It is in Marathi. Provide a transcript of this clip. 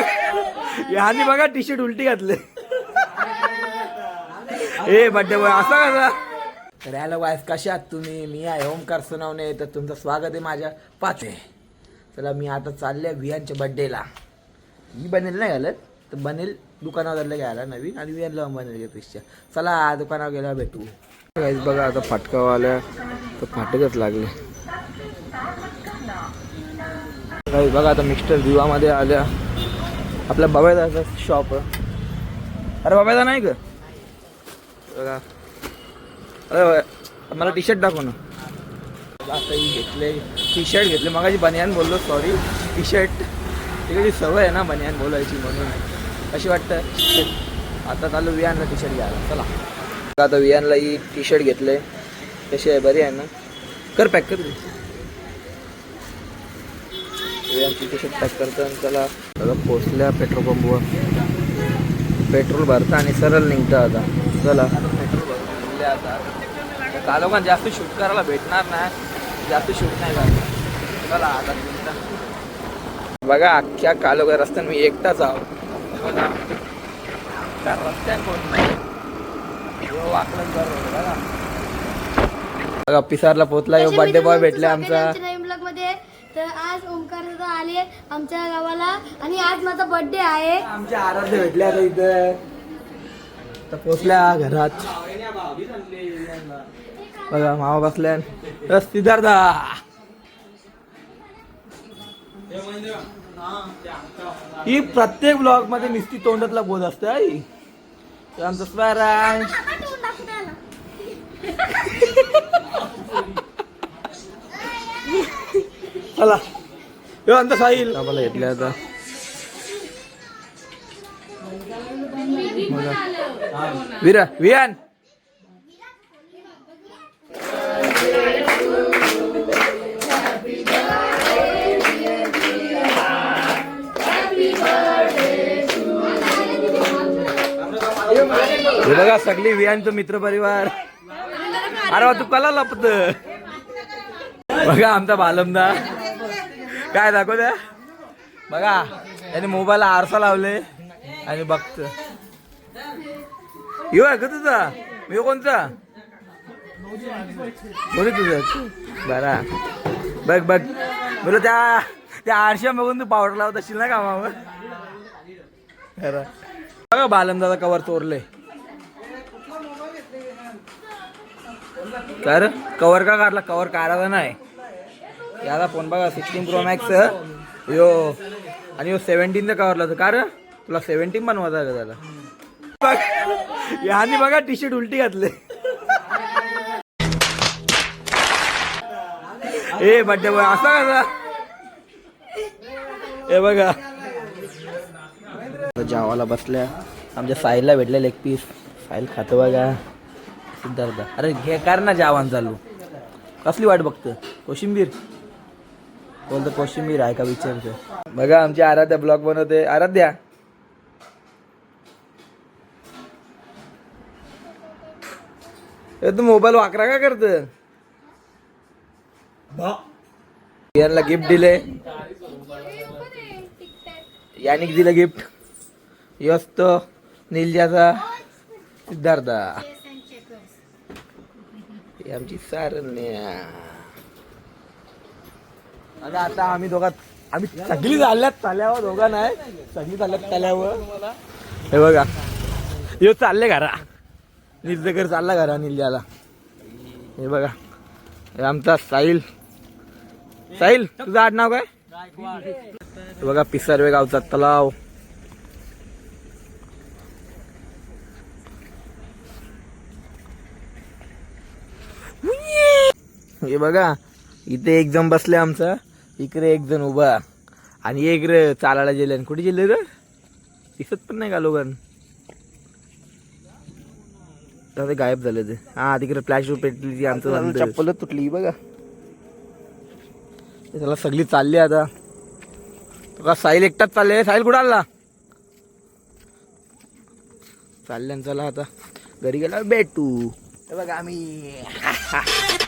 ह्यानी बघा टी शर्ट उलटी घातले. ए बड्डे बॉय असा कसा? तर हॅलो वाईस कशा आहात तुम्ही? मी आहे ओमकार सुनावणे. तर तुमचं स्वागत आहे माझ्या पाचवे. चला मी आता चालले विहानच्या बड्डेला मी बनेल नाही घालत तर बनेल दुकानावर घ्यायला नवीन आणि विहानला बनेल घेतपेक्षा चला दुकानावर गेला भेटू. Guys, बघा आता फाटकावाल्या तर फाटकच लागले. Guys, बघा आता मिस्टर दिवामध्ये आल्या. आपल्या बाबाचा शॉप अरे बाबाचा नाही का? अरे मला टी शर्ट दाखव ना. आता ही घेतले टी शर्ट घेतले. मगाची बनियान बोललो सॉरी टी शर्ट तिकडे सवय आहे ना बनियान बोलायची म्हणून. अशी वाटतं आता चालू वियानला टी शर्ट घ्यायला. चला. आता वियानला ही टी शर्ट घेतले. कशी आहे? बरी आहे ना? कर पॅक कर. वियानची पॅक करतो आणि चला आता पोचल्या पेट्रोल पंपवर पेट्रोल भरतं आणि सरळ निघतं आता. चला. पेट्रोल भरले आता कालोखान जास्त शूट करायला भेटणार नाही? जास्त शूट नाही करणार. चला आता बघा अख्ख्या कालोगा रस्त्यात मी एकटाच आहो. त्या रस्त्यात कोण नाही. बघा. पिसारला पोचला बर्थडे बॉय भेटला आमचा. तर आज ओमकार दादा आले आमच्या गावाला आणि आज माझा बर्थडे आहे. आमच्या आराध्य भेटले आता इथं. तर पोचल्या घरात. बघा मामा बसल्या तर सिद्धार्था. ही प्रत्येक ब्लॉगमध्ये नुसती तोंडातला बोध असते. तर आमचं स्वरांग चला. यो आमचा साहिल. आम्हाला घेतल्या आता. विरा वियान हे बघा सगळी वियांचं मित्र परिवार अरे वा तू कला लपत. बघा आमचा बालमदा काय दाखव द्या? बघा त्याने मोबाईलला आरसा लावले आणि बघत. येऊ आहे का तुझा? मी कोणता? कोणी तुझं? बरा. बघ बघ. बोल त्या त्या आरशा बघून तू पावडर लावत असशील ना कामावर? खरं बघा बालमदाचा कवर चोरले. तर कवर का काढला? कवर काढायला नाही. याला फोन बघा सिक्स्टीन प्रो मॅक्स यो आणि यो सेव्हन्टीनचा कवरला का रे? तुला सेव्हन्टीन बनवायचा का त्याला? याने बघा टी शर्ट उलटी घातले. ए बड्डे बॉय असा कसा हे बघा. जावाला बसल्या. आमच्या साईलला भेटले लेग पीस साईल खातो बघा. सिद्धार्थ. अरे घे कर ना जावान चालू. कसली वाट बघतं? कोशिंबीर. बोलतो कोशिंबीर आहे का विचारतो बघा आमची आराध्या ब्लॉग बनवते. आराध्या! तू मोबाईल वाकरा का करत? यांना गिफ्ट दिले. यानिक दिलं गिफ्ट यस्त निलजाचा सिद्धार्था. ही आमची सारण्या. आता आता आम्ही दोघात आम्ही सगळी चालल्यात. चाल्यावर दोघा नाही. सगळी चालल्यात चाल्यावर हे बघा. यो चालले घरा. निर्जकर चालला घरा निलजाला. हे बघा. हे आमचा साहिल. साहिल तुझं आडनाव काय? हे बघा पिसर्वे गावचा तलाव. हे बघा. इथे एक जण बसले आमचा. इकडे एक जण उभा. आणि एक रे चालायला गेले कुठे गेले रे? दिसत पण नाही का लोकां ते गायब झाले ते. हा तिकडे फ्लॅश पेटली ती आमचं चप्पल तुटली बघा. त्याला सगळी चालली आता. का साहिल एकटाच चालले. साहिल कुठं आला? चालल्या चला आता. घरी गेला भेटू. बघा आम्ही.